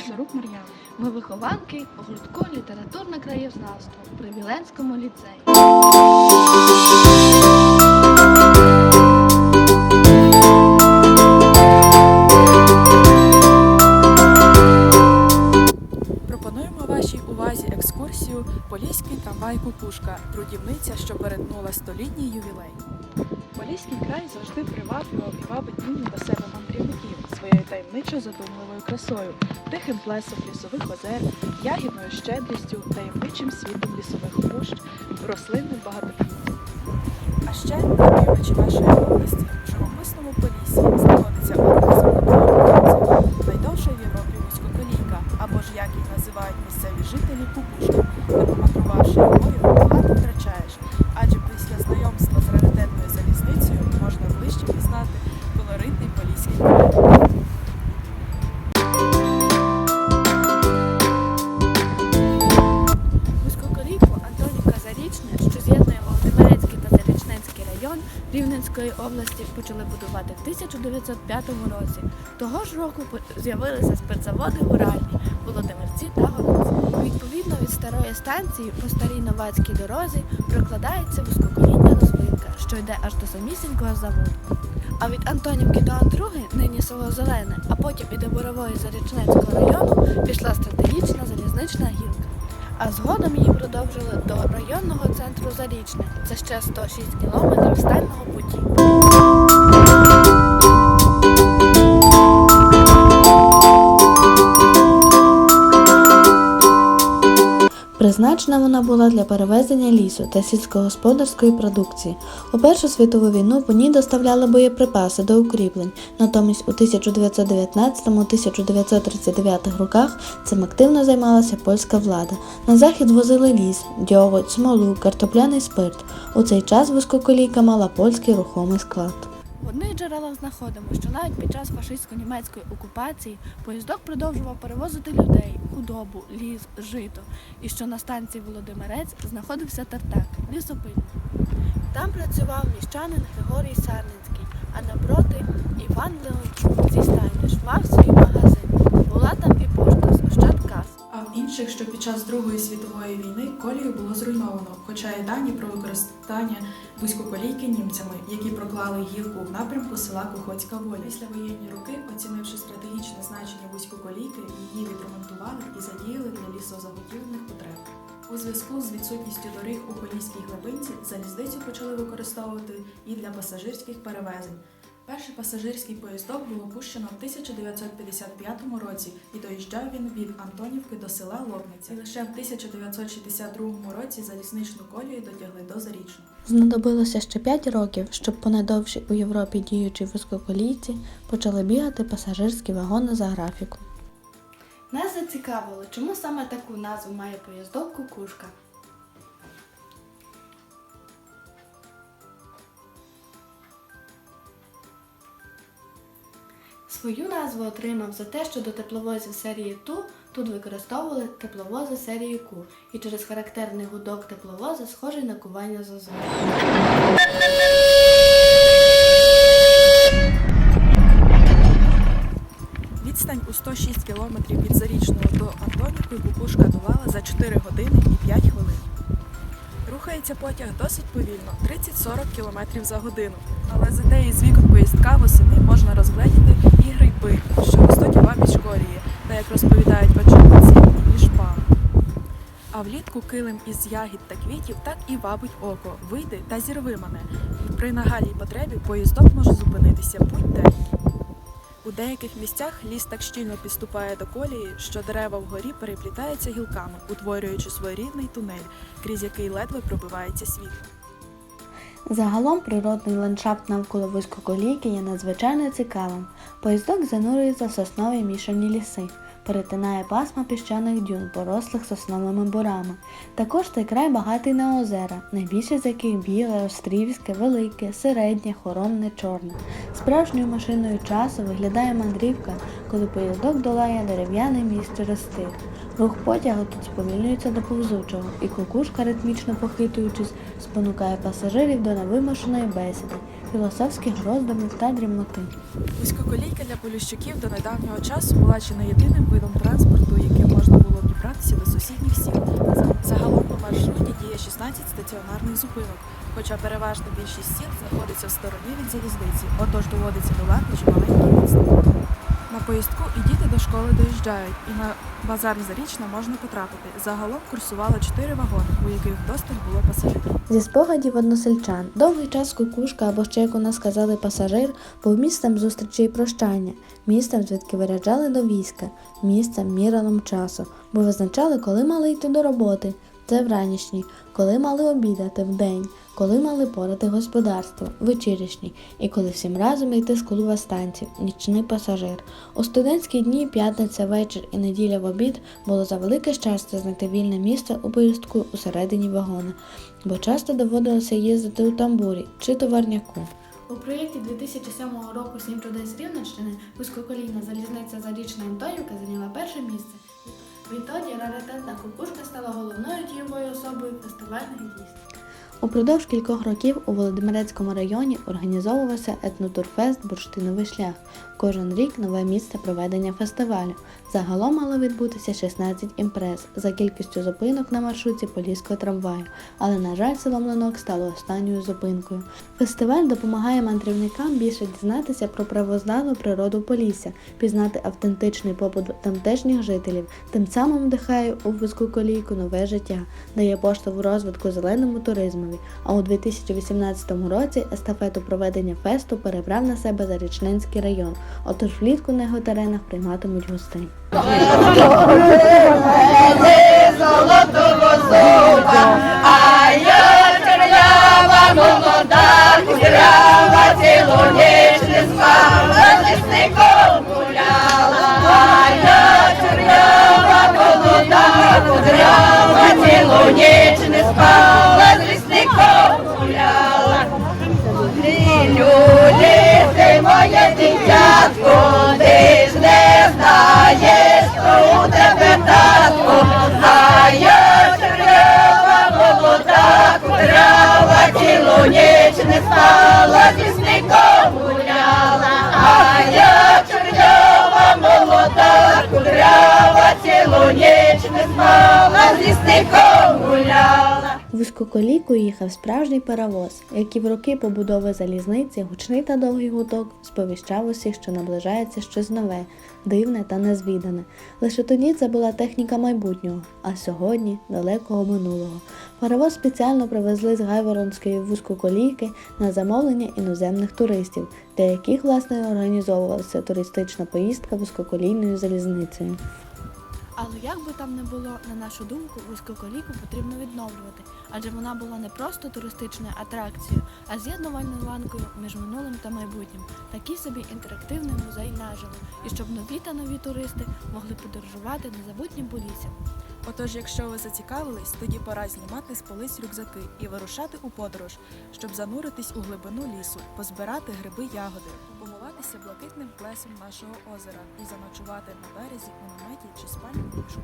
Гусарук Мар'яна. Ми вихованки гуртку літературне краєзнавство при Віленському ліцеї. Пропонуємо вашій увазі екскурсію Поліський трамвай Кукушка, трудівниця, що перетнула столітній ювілей. Поліський край завжди приваблював і вабить нині до себе мандрівників своєю таємничо задумливою красою, тихим плесом лісових озер, ягідною щедрістю, таємничим світом лісових пущ, рослинним багатоквітням. А ще на півночі нашої області, в живописному полісі, знаходиться з водопроводів, найдовша в Європі вузькоколійка, або ж як їх називають місцеві жителі кукушка. Не помандрувавши якою, багато втрачаєш, адже після знайомства з раритетною залізницею можна ближче пізнати колоритний поліський край. Рівненської області, почали будувати в 1905 році. Того ж року з'явилися спиртзаводи Гуральні, Володимирці та Голоці. Відповідно від старої станції по старій новацькій дорозі прокладається вузькоколійна розвилка, що йде аж до самісінького заводу. А від Антонівки до Андруги, нині село Зелене, а потім і до Борової Зарічненського району пішла стратегічна залізнична гілка. А згодом її продовжили до районного центру Зарічне. Це ще 106 кілометрів стального путі. Призначена вона була для перевезення лісу та сільськогосподарської продукції. У Першу світову війну по ній доставляли боєприпаси до укріплень. Натомість у 1919-1939 роках цим активно займалася польська влада. На захід возили ліс, дьоготь, смолу, картопляний спирт. У цей час вузькоколійка мала польський рухомий склад. В одних джерелах знаходимо, що навіть під час фашистсько-німецької окупації поїздок продовжував перевозити людей, худобу, ліс, жито, і що на станції Володимирець знаходився тартак, лісопильник. Там працював міщанин Григорій Сарницький, а напроти Іван Леонтів зі Стайниш мав свій магазин. Інших, що під час Другої світової війни колію було зруйновано, хоча є дані про використання вузькоколійки німцями, які проклали гілку в напрямку села Кухоцька Воля. Після воєнні роки, оцінивши стратегічне значення вузькоколійки, її відремонтували і задіяли для лісозаготівельних потреб. У зв'язку з відсутністю доріг у Поліській глибинці залізницю почали використовувати і для пасажирських перевезень. Перший пасажирський поїздок було пущено в 1955 році і доїжджав він від Антонівки до села Лопниця. І лише в 1962 році залізничну колію дотягли до Зарічного. Знадобилося ще 5 років, щоб по найдовшій у Європі діючій вузькоколійці почали бігати пасажирські вагони за графіком. Нас зацікавило, чому саме таку назву має поїздок кукушка. Свою назву отримав за те, що до тепловозів серії Ту тут використовували тепловози серії Ку, і через характерний гудок тепловоза схожий на кування зозулі. Відстань у 106 кілометрів від Зарічного до Антонівки Кукушка долала за 4 години і 5 хвилин. Рухається потяг досить повільно 30-40 км за годину. Але за неї з вікон поїздка восени можна розгледіти і гриби, що ростуть у обабіч колії, та як розповідають очевидці, і шпа. А влітку килим із ягід та квітів так і вабить око. Вийди та зірви мене. При нагальній потребі поїздок може зупинитися будь-де. У деяких місцях ліс так щільно підступає до колії, що дерева вгорі переплітаються гілками, утворюючи своєрідний тунель, крізь який ледве пробивається світло. Загалом природний ландшафт навколо вузькоколійки є надзвичайно цікавим. Поїздок занурюється в соснові мішані ліси, перетинає пасма піщаних дюн, порослих сосновими борами. Також цей край багатий на озера, найбільше з яких біле, острівське, велике, середнє, хоромне, чорне. Справжньою машиною часу виглядає мандрівка, коли поїздок долає дерев'яний міст через стир. Рух потягу тут сповільнюється до повзучого, і кукушка, ритмічно похитуючись, спонукає пасажирів до невимушеної бесіди. Філософських роздумів та дрібноти. Вузькоколійка для поліщуків до недавнього часу була чи не єдиним видом транспорту, яким можна було дібратися до сусідніх сіл. Загалом по маршруті діє 16 стаціонарних зупинок, хоча переважна більшість сіл знаходиться в стороні від залізниці, отож доводиться долати чималенький відстань. На поїздку і діти до школи доїжджають, і на базар Зарічна можна потрапити. Загалом курсувало 4 вагони, у яких вдосталь було пасажирів. Зі спогадів односельчан, довгий час кукушка або ще як у нас казали пасажир, був місцем зустрічі і прощання, місцем, звідки виряджали до війська, місцем міралом часу, бо визначали, коли мали йти до роботи. Це вранішній, коли мали обідати вдень, коли мали порати господарство, вечірішній, і коли всім разом йти з клуба станців, нічний пасажир. У студентські дні, п'ятниця вечір і неділя в обід було за велике щастя знайти вільне місце у поїздку усередині вагона, бо часто доводилося їздити у тамбурі чи товарняку. У проєкті 2007 року «Сім чудес Рівненщини вузькоколійна залізниця Зарічна Антонівка зайняла перше місце. Відтоді раритетна кукушка стала головною дієвою особою фестивальних дійств. Упродовж кількох років у Володимирецькому районі організовувався етнотурфест Бурштиновий шлях. Кожен рік нове місце проведення фестивалю. Загалом мало відбутися 16 імпрез за кількістю зупинок на маршруті Поліського трамваю, але, на жаль, село Млинок стало останньою зупинкою. Фестиваль допомагає мандрівникам більше дізнатися про правознану природу Полісся, пізнати автентичний побут тамтешніх жителів, тим самим вдихає у вузьку колійку нове життя, дає поштовх розвитку зеленому туризмові. А у 2018 році естафету проведення фесту перебрав на себе Зарічненський район. Отож влітку на його теренах прийматимуть гостей. Люди, ти моє дитятко, гуляла. Вузькоколійку їхав справжній паровоз, який в роки побудови залізниці, гучний та довгий гудок сповіщав усіх, що наближається щось нове, дивне та незвідане. Лише тоді це була техніка майбутнього, а сьогодні далекого минулого. Паровоз спеціально привезли з Гайворонської вузькоколійки на замовлення іноземних туристів, для яких власне організовувалася туристична поїздка вузькоколійною залізницею. Але як би там не було, на нашу думку, вузькоколійку потрібно відновлювати, адже вона була не просто туристичною атракцією, а з'єднувальною ланкою між минулим та майбутнім, такий собі інтерактивний музей наживо, і щоб нові та нові туристи могли подорожувати незабутнім поліссям. Отож, якщо ви зацікавились, тоді пора знімати з полиць рюкзаки і вирушати у подорож, щоб зануритись у глибину лісу, позбирати гриби ягоди, помиватися блакитним плесом нашого озера і заночувати на березі у наметі чи спальні ліжку.